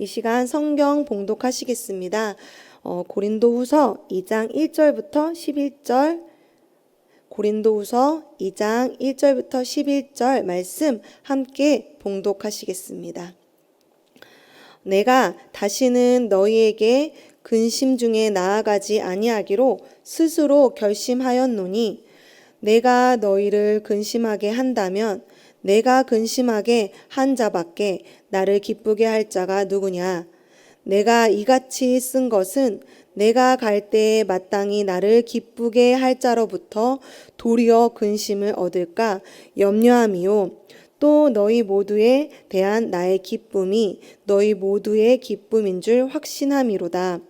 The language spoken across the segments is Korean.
이 시간 성경 봉독하시겠습니다. 어, 고린도후서 2장 1절부터 11절 고린도후서 2장 1절부터 11절 말씀 함께 봉독하시겠습니다. 내가 다시는 너희에게 근심 중에 나아가지 아니하기로 스스로 결심하였노니 내가 너희를 근심하게 한다면 내가 근심하게 한 자밖에 나를 기쁘게 할 자가 누구냐 내가 이같이 쓴 것은 내가 갈 때에 마땅히 나를 기쁘게 할 자로부터 도리어 근심을 얻을까 염려함이요 또 너희 모두에 대한 나의 기쁨이 너희 모두의 기쁨인 줄 확신함이로다.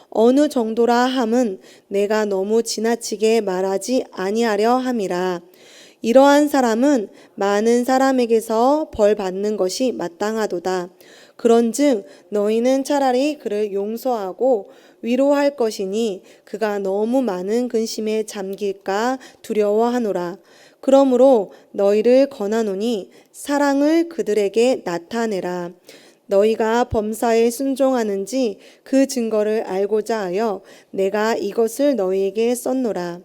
어느 정도라 함은 내가 너무 지나치게 말하지 아니하려 함이라. 이러한 사람은 많은 사람에게서 벌 받는 것이 마땅하도다. 그런즉 너희는 차라리 그를 용서하고 위로할 것이니 그가 너무 많은 근심에 잠길까 두려워하노라. 그러므로 너희를 권하노니 사랑을 그들에게 나타내라. 너희가 범사에 순종하는지 그 증거를 알고자 하여 내가 이것을 너희에게 썼노라.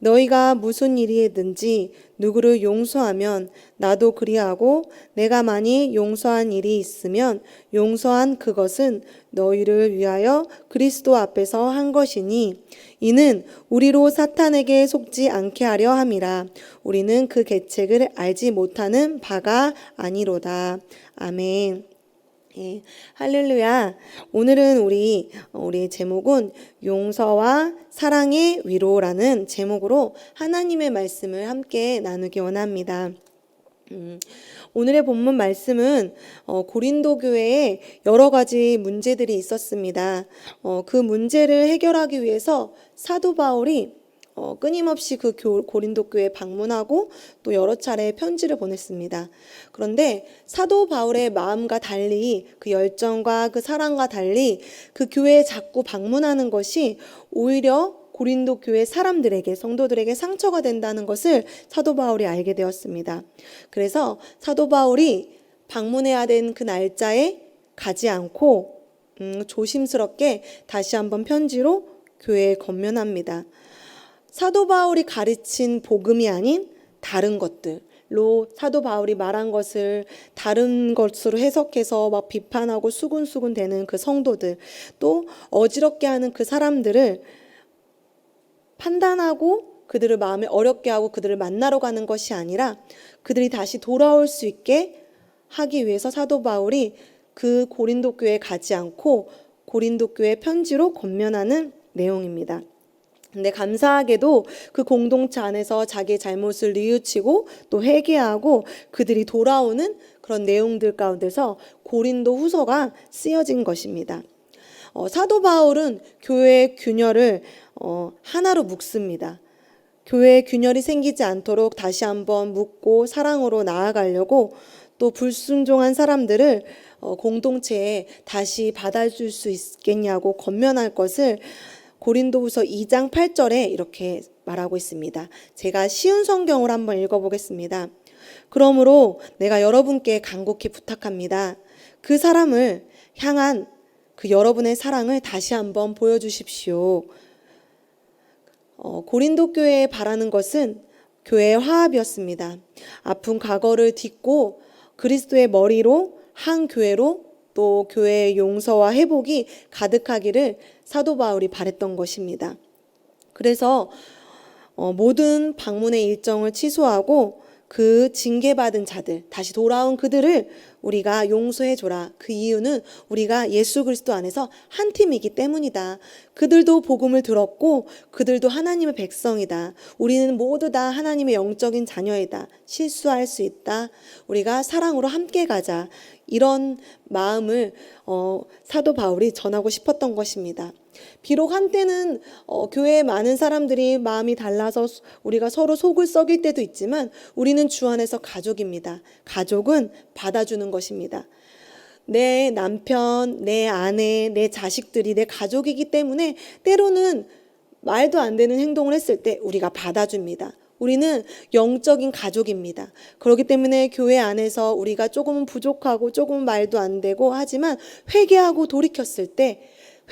너희가 무슨 일이든지 누구를 용서하면 나도 그리하고 내가 많이 용서한 일이 있으면 용서한 그것은 너희를 위하여 그리스도 앞에서 한 것이니 이는 우리로 사탄에게 속지 않게 하려 함이라 우리는 그 계책을 알지 못하는 바가 아니로다 아멘. 예, 할렐루야. 오늘은 우리 우리 제목은 용서와 사랑의 위로라는 제목으로 하나님의 말씀을 함께 나누기 원합니다. 음, 오늘의 본문 말씀은 어, 고린도 교회에 여러 가지 문제들이 있었습니다. 어, 그 문제를 해결하기 위해서 사도 바울이 어, 끊임없이 그 교, 고린도 교회 방문하고 또 여러 차례 편지를 보냈습니다. 그런데 사도 바울의 마음과 달리 그 열정과 그 사랑과 달리 그 교회에 자꾸 방문하는 것이 오히려 고린도 교회 사람들에게 성도들에게 상처가 된다는 것을 사도 바울이 알게 되었습니다. 그래서 사도 바울이 방문해야 된 그 날짜에 가지 않고 음, 조심스럽게 다시 한번 편지로 교회에 건면합니다. 사도 바울이 가르친 복음이 아닌 다른 것들로 사도 바울이 말한 것을 다른 것으로 해석해서 막 비판하고 수군수군 되는 그 성도들 또 어지럽게 하는 그 사람들을 판단하고 그들을 마음에 어렵게 하고 그들을 만나러 가는 것이 아니라 그들이 다시 돌아올 수 있게 하기 위해서 사도 바울이 그 고린도 교회에 가지 않고 고린도 교회 편지로 권면하는 내용입니다. 근데 감사하게도 그 공동체 안에서 자기의 잘못을 뉘우치고 또 회개하고 그들이 돌아오는 그런 내용들 가운데서 고린도 후서가 쓰여진 것입니다. 어, 사도 바울은 교회의 균열을 어, 하나로 묶습니다. 교회에 균열이 생기지 않도록 다시 한번 묶고 사랑으로 나아가려고 또 불순종한 사람들을 어, 공동체에 다시 받아줄 수 있겠냐고 건면할 것을 고린도후서 2장 8절에 이렇게 말하고 있습니다. 제가 쉬운 성경을 한번 읽어보겠습니다. 그러므로 내가 여러분께 간곡히 부탁합니다. 그 사람을 향한 그 여러분의 사랑을 다시 한번 보여주십시오. 어, 고린도 교회에 바라는 것은 교회의 화합이었습니다. 아픈 과거를 딛고 그리스도의 머리로 한 교회로 또 교회의 용서와 회복이 가득하기를 사도 바울이 바랬던 것입니다. 그래서 어, 모든 방문의 일정을 취소하고 그 징계받은 자들, 다시 돌아온 그들을 우리가 용서해 줘라. 그 이유는 우리가 예수 그리스도 안에서 한 팀이기 때문이다. 그들도 복음을 들었고 그들도 하나님의 백성이다. 우리는 모두 다 하나님의 영적인 자녀이다. 실수할 수 있다. 우리가 사랑으로 함께 가자. 이런 마음을 어, 사도 바울이 전하고 싶었던 것입니다. 비록 한때는 어, 교회에 많은 사람들이 마음이 달라서 우리가 서로 속을 썩일 때도 있지만 우리는 주 안에서 가족입니다. 가족은 받아주는 것입니다. 내 남편, 내 아내, 내 자식들이 내 가족이기 때문에 때로는 말도 안 되는 행동을 했을 때 우리가 받아줍니다. 우리는 영적인 가족입니다. 그렇기 때문에 교회 안에서 우리가 조금은 부족하고 조금 말도 안 되고 하지만 회개하고 돌이켰을 때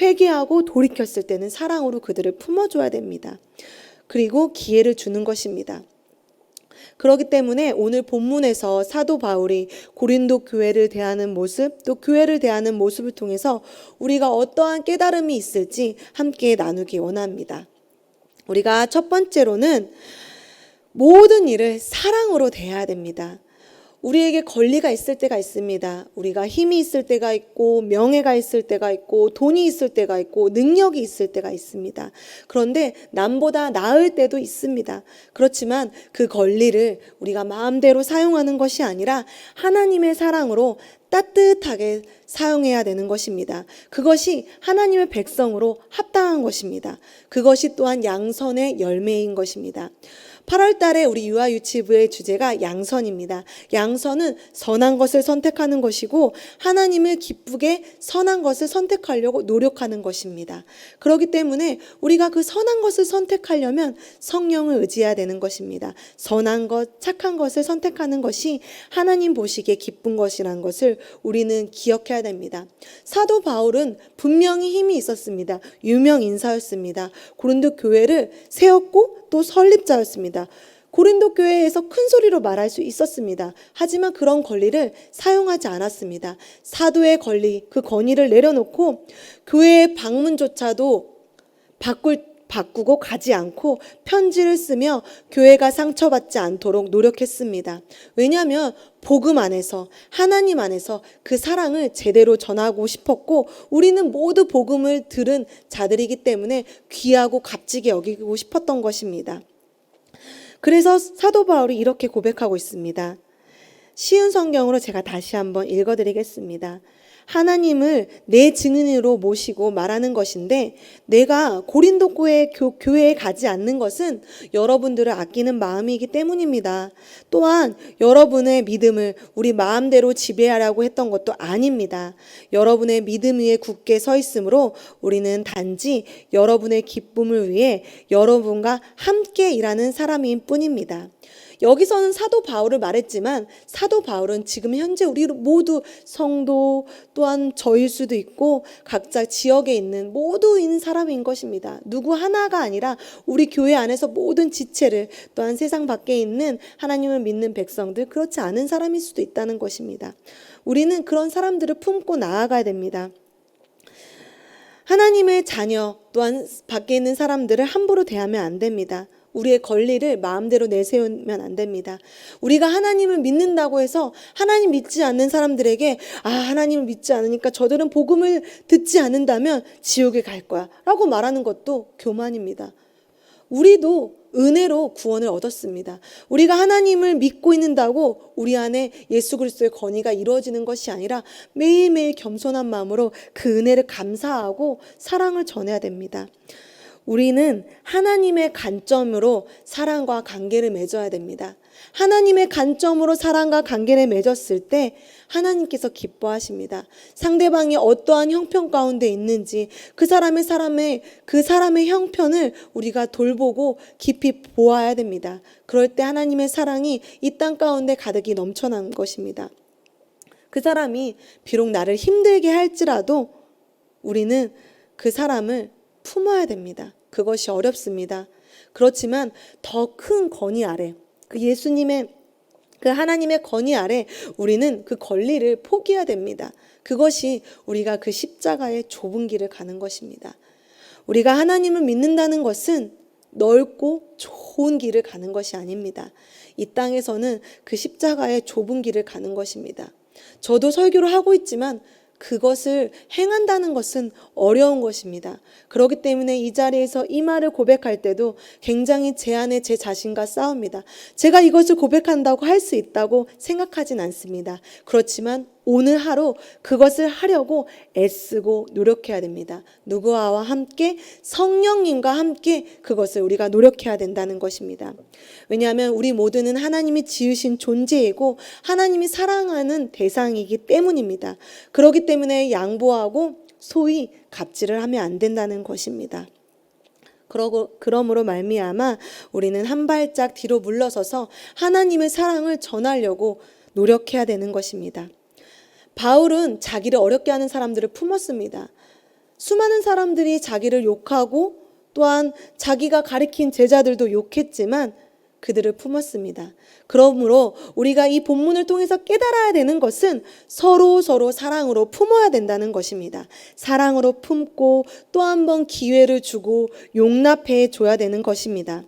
회개하고 돌이켰을 때는 사랑으로 그들을 품어줘야 됩니다. 그리고 기회를 주는 것입니다. 그렇기 때문에 오늘 본문에서 사도 바울이 고린도 교회를 대하는 모습, 또 교회를 대하는 모습을 통해서 우리가 어떠한 깨달음이 있을지 함께 나누기 원합니다. 우리가 첫 번째로는 모든 일을 사랑으로 대해야 됩니다. 우리에게 권리가 있을 때가 있습니다. 우리가 힘이 있을 때가 있고, 명예가 있을 때가 있고, 돈이 있을 때가 있고, 능력이 있을 때가 있습니다. 그런데 남보다 나을 때도 있습니다. 그렇지만 그 권리를 우리가 마음대로 사용하는 것이 아니라 하나님의 사랑으로 따뜻하게 사용해야 되는 것입니다. 그것이 하나님의 백성으로 합당한 것입니다. 그것이 또한 양선의 열매인 것입니다. 8월 달에 우리 유아 유치부의 주제가 양선입니다. 양선은 선한 것을 선택하는 것이고 하나님을 기쁘게 선한 것을 선택하려고 노력하는 것입니다. 그렇기 때문에 우리가 그 선한 것을 선택하려면 성령을 의지해야 되는 것입니다. 선한 것, 착한 것을 선택하는 것이 하나님 보시기에 기쁜 것이라는 것을 우리는 기억해야 됩니다. 사도 바울은 분명히 힘이 있었습니다. 유명 인사였습니다. 고린도 교회를 세웠고 또 설립자였 습니다. 고린도 교회에서 큰 소리로 말할 수 있었습니다. 하지만 그런 권리를 사용하지 않았습니다. 사도의 권리, 그 권위를 내려놓고 교회의 방문조차도 바꿀 바꾸고 가지 않고 편지를 쓰며 교회가 상처받지 않도록 노력했습니다. 왜냐하면 복음 안에서 하나님 안에서 그 사랑을 제대로 전하고 싶었고 우리는 모두 복음을 들은 자들이기 때문에 귀하고 값지게 여기고 싶었던 것입니다. 그래서 사도 바울이 이렇게 고백하고 있습니다. 쉬운 성경으로 제가 다시 한번 읽어드리겠습니다. 하나님을 내 증인으로 모시고 말하는 것인데 내가 고린도 교회, 교회에 가지 않는 것은 여러분들을 아끼는 마음이기 때문입니다. 또한 여러분의 믿음을 우리 마음대로 지배하라고 했던 것도 아닙니다. 여러분의 믿음 위에 굳게 서 있으므로 우리는 단지 여러분의 기쁨을 위해 여러분과 함께 일하는 사람인 뿐입니다. 여기서는 사도 바울을 말했지만 사도 바울은 지금 현재 우리 모두 성도 또한 저일 수도 있고 각자 지역에 있는 모두인 사람인 것입니다. 누구 하나가 아니라 우리 교회 안에서 모든 지체를 또한 세상 밖에 있는 하나님을 믿는 백성들 그렇지 않은 사람일 수도 있다는 것입니다. 우리는 그런 사람들을 품고 나아가야 됩니다. 하나님의 자녀 또한 밖에 있는 사람들을 함부로 대하면 안 됩니다. 우리의 권리를 마음대로 내세우면 안 됩니다. 우리가 하나님을 믿는다고 해서 하나님 믿지 않는 사람들에게 아, 하나님을 믿지 않으니까 저들은 복음을 듣지 않는다면 지옥에 갈 거야. 라고 말하는 것도 교만입니다. 우리도 은혜로 구원을 얻었습니다. 우리가 하나님을 믿고 있는다고 우리 안에 예수 그리스도의 권위가 이루어지는 것이 아니라 매일매일 겸손한 마음으로 그 은혜를 감사하고 사랑을 전해야 됩니다. 우리는 하나님의 관점으로 사랑과 관계를 맺어야 됩니다. 하나님의 관점으로 사랑과 관계를 맺었을 때 하나님께서 기뻐하십니다. 상대방이 어떠한 형편 가운데 있는지 그 사람의 사람의 그 사람의 형편을 우리가 돌보고 깊이 보아야 됩니다. 그럴 때 하나님의 사랑이 이 땅 가운데 가득히 넘쳐난 것입니다. 그 사람이 비록 나를 힘들게 할지라도 우리는 그 사람을 품어야 됩니다. 그것이 어렵습니다. 그렇지만 더 큰 권위 아래, 그 예수님의 그 하나님의 권위 아래 우리는 그 권리를 포기해야 됩니다. 그것이 우리가 그 십자가의 좁은 길을 가는 것입니다. 우리가 하나님을 믿는다는 것은 넓고 좋은 길을 가는 것이 아닙니다. 이 땅에서는 그 십자가의 좁은 길을 가는 것입니다. 저도 설교를 하고 있지만 그것을 행한다는 것은 어려운 것입니다. 그렇기 때문에 이 자리에서 이 말을 고백할 때도 굉장히 제 안에 제 자신과 싸웁니다. 제가 이것을 고백한다고 할 수 있다고 생각하진 않습니다. 그렇지만 오늘 하루 그것을 하려고 애쓰고 노력해야 됩니다. 누구와 함께 성령님과 함께 그것을 우리가 노력해야 된다는 것입니다. 왜냐하면 우리 모두는 하나님이 지으신 존재이고 하나님이 사랑하는 대상이기 때문입니다. 그렇기 때문에 양보하고 소위 갑질을 하면 안 된다는 것입니다. 그러고 그러므로 말미암아 우리는 한 발짝 뒤로 물러서서 하나님의 사랑을 전하려고 노력해야 되는 것입니다. 바울은 자기를 어렵게 하는 사람들을 품었습니다. 수많은 사람들이 자기를 욕하고 또한 자기가 가리킨 제자들도 욕했지만 그들을 품었습니다. 그러므로 우리가 이 본문을 통해서 깨달아야 되는 것은 서로 서로 사랑으로 품어야 된다는 것입니다. 사랑으로 품고 또 한 번 기회를 주고 용납해 줘야 되는 것입니다.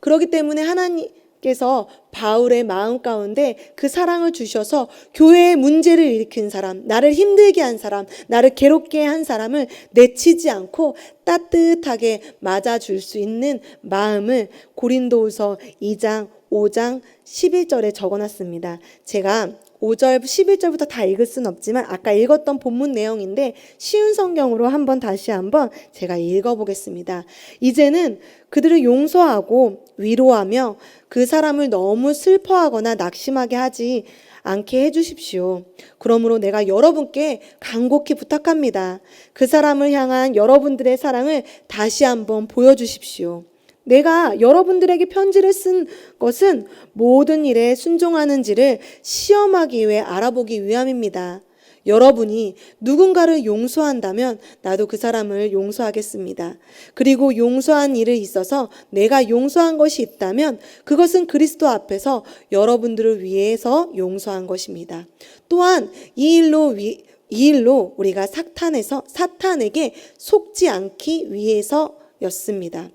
그렇기 때문에 하나님 께서 바울의 마음 가운데 그 사랑을 주셔서 교회의 문제를 일으킨 사람, 나를 힘들게 한 사람, 나를 괴롭게 한 사람을 내치지 않고 따뜻하게 맞아줄 수 있는 마음을 고린도후서 2장, 5장, 11절에 적어놨습니다. 제가 5절, 11절부터 다 읽을 수는 없지만 아까 읽었던 본문 내용인데 쉬운 성경으로 한번 다시 한번 제가 읽어보겠습니다. 이제는 그들을 용서하고 위로하며 그 사람을 너무 슬퍼하거나 낙심하게 하지 않게 해주십시오. 그러므로 내가 여러분께 간곡히 부탁합니다. 그 사람을 향한 여러분들의 사랑을 다시 한번 보여주십시오. 내가 여러분들에게 편지를 쓴 것은 모든 일에 순종하는지를 시험하기 위해 알아보기 위함입니다. 여러분이 누군가를 용서한다면 나도 그 사람을 용서하겠습니다. 그리고 용서한 일을 있어서 내가 용서한 것이 있다면 그것은 그리스도 앞에서 여러분들을 위해서 용서한 것입니다. 또한 이 일로 위, 이 일로 우리가 사탄에서 사탄에게 속지 않기 위해서였습니다.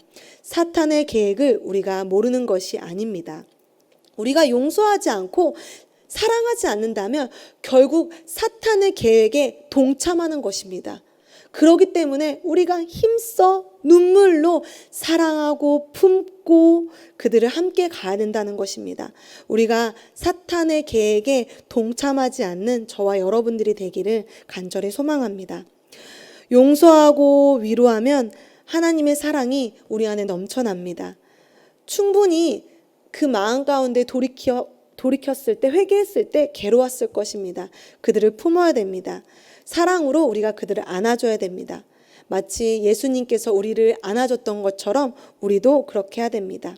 사탄의 계획을 우리가 모르는 것이 아닙니다. 우리가 용서하지 않고 사랑하지 않는다면 결국 사탄의 계획에 동참하는 것입니다. 그러기 때문에 우리가 힘써 눈물로 사랑하고 품고 그들을 함께 가야 된다는 것입니다. 우리가 사탄의 계획에 동참하지 않는 저와 여러분들이 되기를 간절히 소망합니다. 용서하고 위로하면 하나님의 사랑이 우리 안에 넘쳐납니다. 충분히 그 마음 가운데 돌이켜 돌이켰을 때 회개했을 때 괴로웠을 것입니다. 그들을 품어야 됩니다. 사랑으로 우리가 그들을 안아줘야 됩니다. 마치 예수님께서 우리를 안아줬던 것처럼 우리도 그렇게 해야 됩니다.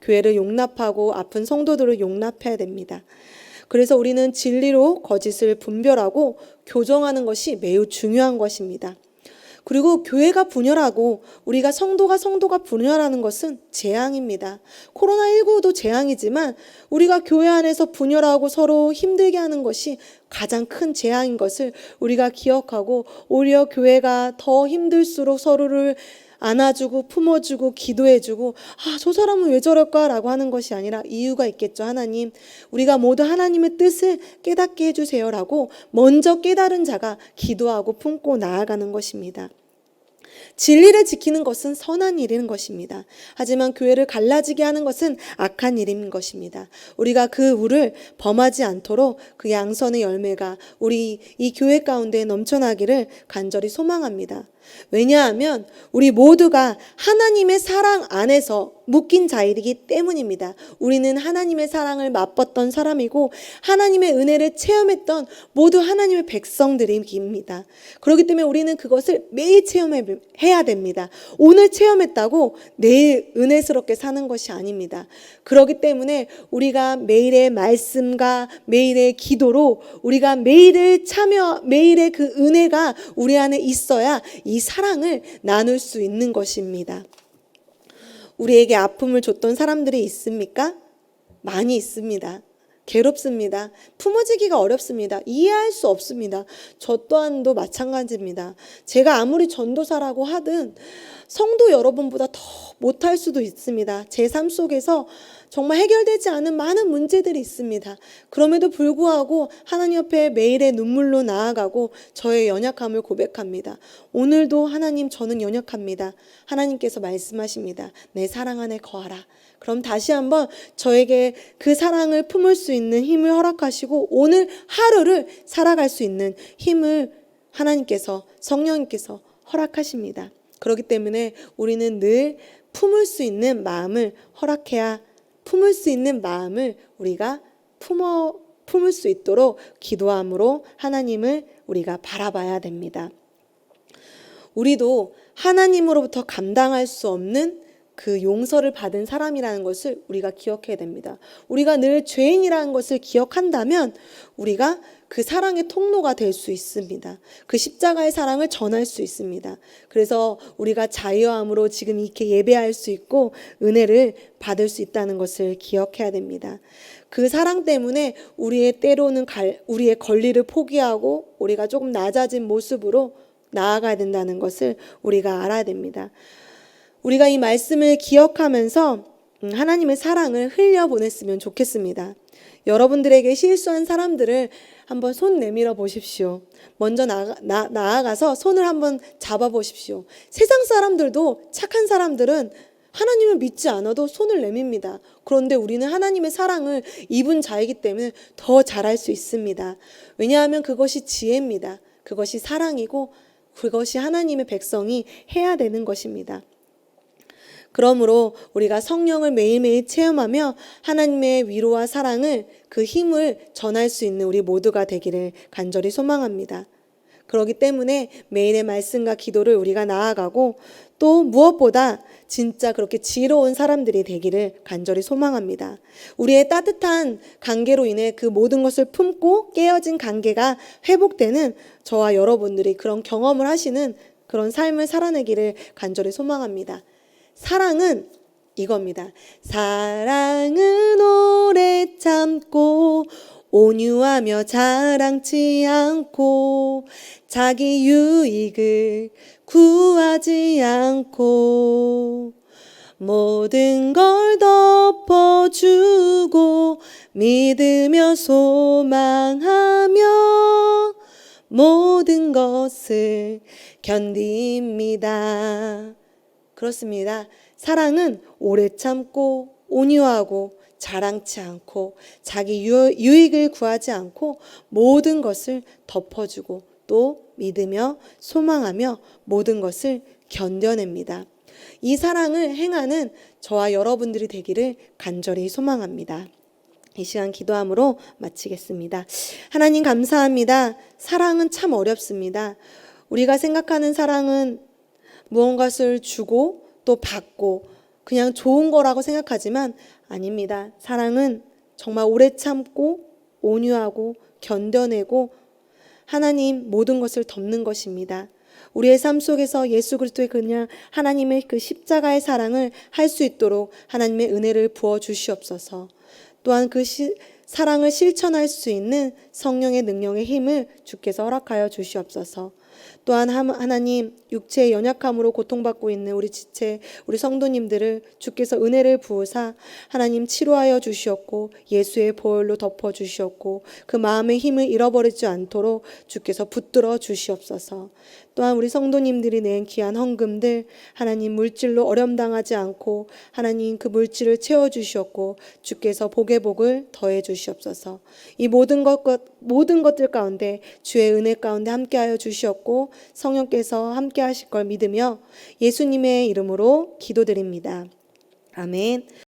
교회를 용납하고 아픈 성도들을 용납해야 됩니다. 그래서 우리는 진리로 거짓을 분별하고 교정하는 것이 매우 중요한 것입니다. 그리고 교회가 분열하고 우리가 성도가 성도가 분열하는 것은 재앙입니다. 코로나19도 재앙이지만 우리가 교회 안에서 분열하고 서로 힘들게 하는 것이 가장 큰 재앙인 것을 우리가 기억하고 오히려 교회가 더 힘들수록 서로를 안아주고 품어주고 기도해주고 아 저 사람은 왜 저럴까라고 하는 것이 아니라 이유가 있겠죠 하나님 우리가 모두 하나님의 뜻을 깨닫게 해주세요라고 먼저 깨달은 자가 기도하고 품고 나아가는 것입니다. 진리를 지키는 것은 선한 일인 것입니다. 하지만 교회를 갈라지게 하는 것은 악한 일인 것입니다. 우리가 그 우를 범하지 않도록 그 양선의 열매가 우리 이 교회 가운데 넘쳐나기를 간절히 소망합니다. 왜냐하면 우리 모두가 하나님의 사랑 안에서 묶인 자이기 때문입니다. 우리는 하나님의 사랑을 맛봤던 사람이고 하나님의 은혜를 체험했던 모두 하나님의 백성들입니다. 그렇기 때문에 우리는 그것을 매일 체험해야 됩니다. 오늘 체험했다고 내일 은혜스럽게 사는 것이 아닙니다. 그렇기 때문에 우리가 매일의 말씀과 매일의 기도로 우리가 매일을 참여, 매일의 그 은혜가 우리 안에 있어야 이 사랑을 나눌 수 있는 것입니다. 우리에게 아픔을 줬던 사람들이 있습니까? 많이 있습니다. 괴롭습니다. 품어지기가 어렵습니다. 이해할 수 없습니다. 저 또한도 마찬가지입니다. 제가 아무리 전도사라고 하든 성도 여러분보다 더 못할 수도 있습니다. 제 삶 속에서 정말 해결되지 않은 많은 문제들이 있습니다. 그럼에도 불구하고 하나님 옆에 매일의 눈물로 나아가고 저의 연약함을 고백합니다. 오늘도 하나님 저는 연약합니다. 하나님께서 말씀하십니다. 내 사랑 안에 거하라. 그럼 다시 한번 저에게 그 사랑을 품을 수 있는 힘을 허락하시고 오늘 하루를 살아갈 수 있는 힘을 하나님께서 성령님께서 허락하십니다. 그렇기 때문에 우리는 늘 품을 수 있는 마음을 허락해야 품을 수 있는 마음을 우리가 품어 품을 수 있도록 기도함으로 하나님을 우리가 바라봐야 됩니다. 우리도 하나님으로부터 감당할 수 없는 그 용서를 받은 사람이라는 것을 우리가 기억해야 됩니다. 우리가 늘 죄인이라는 것을 기억한다면 우리가 그 사랑의 통로가 될 수 있습니다. 그 십자가의 사랑을 전할 수 있습니다. 그래서 우리가 자유함으로 지금 이렇게 예배할 수 있고 은혜를 받을 수 있다는 것을 기억해야 됩니다. 그 사랑 때문에 우리의 때로는 갈, 우리의 권리를 포기하고 우리가 조금 낮아진 모습으로 나아가야 된다는 것을 우리가 알아야 됩니다. 우리가 이 말씀을 기억하면서 음, 하나님의 사랑을 흘려 보냈으면 좋겠습니다. 여러분들에게 실수한 사람들을 한번 손 내밀어 보십시오. 먼저 나가, 나, 나아가서 손을 한번 잡아 보십시오. 세상 사람들도 착한 사람들은 하나님을 믿지 않아도 손을 내밉니다. 그런데 우리는 하나님의 사랑을 입은 자이기 때문에 더 잘할 수 있습니다. 왜냐하면 그것이 지혜입니다. 그것이 사랑이고 그것이 하나님의 백성이 해야 되는 것입니다. 그러므로 우리가 성령을 매일매일 체험하며 하나님의 위로와 사랑을 그 힘을 전할 수 있는 우리 모두가 되기를 간절히 소망합니다. 그렇기 때문에 매일의 말씀과 기도를 우리가 나아가고 또 무엇보다 진짜 그렇게 지혜로운 사람들이 되기를 간절히 소망합니다. 우리의 따뜻한 관계로 인해 그 모든 것을 품고 깨어진 관계가 회복되는 저와 여러분들이 그런 경험을 하시는 그런 삶을 살아내기를 간절히 소망합니다. 사랑은 이겁니다. 사랑은 오래 참고 온유하며 자랑치 않고 자기 유익을 구하지 않고 모든 걸 덮어주고 믿으며 소망하며 모든 것을 견딥니다. 그렇습니다. 사랑은 오래 참고 온유하고 자랑치 않고 자기 유- 유익을 구하지 않고 모든 것을 덮어주고 또 믿으며 소망하며 모든 것을 견뎌냅니다. 이 사랑을 행하는 저와 여러분들이 되기를 간절히 소망합니다. 이 시간 기도함으로 마치겠습니다. 하나님 감사합니다. 사랑은 참 어렵습니다. 우리가 생각하는 사랑은 무언가를 주고 또 받고 그냥 좋은 거라고 생각하지만 아닙니다. 사랑은 정말 오래 참고 온유하고 견뎌내고 하나님 모든 것을 덮는 것입니다. 우리의 삶 속에서 예수 그리스도의 그냥 하나님의 그 십자가의 사랑을 할 수 있도록 하나님의 은혜를 부어 주시옵소서. 또한 그 시, 사랑을 실천할 수 있는 성령의 능력의 힘을 주께서 허락하여 주시옵소서. 또한 함- 하나님 육체의 연약함으로 고통받고 있는 우리 지체 우리 성도님들을 주께서 은혜를 부으사 하나님 치료하여 주시었고 예수의 보혈로 덮어 주시었고 그 마음의 힘을 잃어버리지 않도록 주께서 붙들어 주시옵소서. 또한 우리 성도님들이 낸 귀한 헌금들 하나님 물질로 어려움당하지 않고 하나님 그 물질을 채워 주시었고 주께서 복의 복을 더해 주시옵소서. 이 모든 것 모든 것들 가운데 주의 은혜 가운데 함께하여 주시었고 성령께서 함께하실 걸 믿으며 예수님의 이름으로 기도드립니다. 아멘.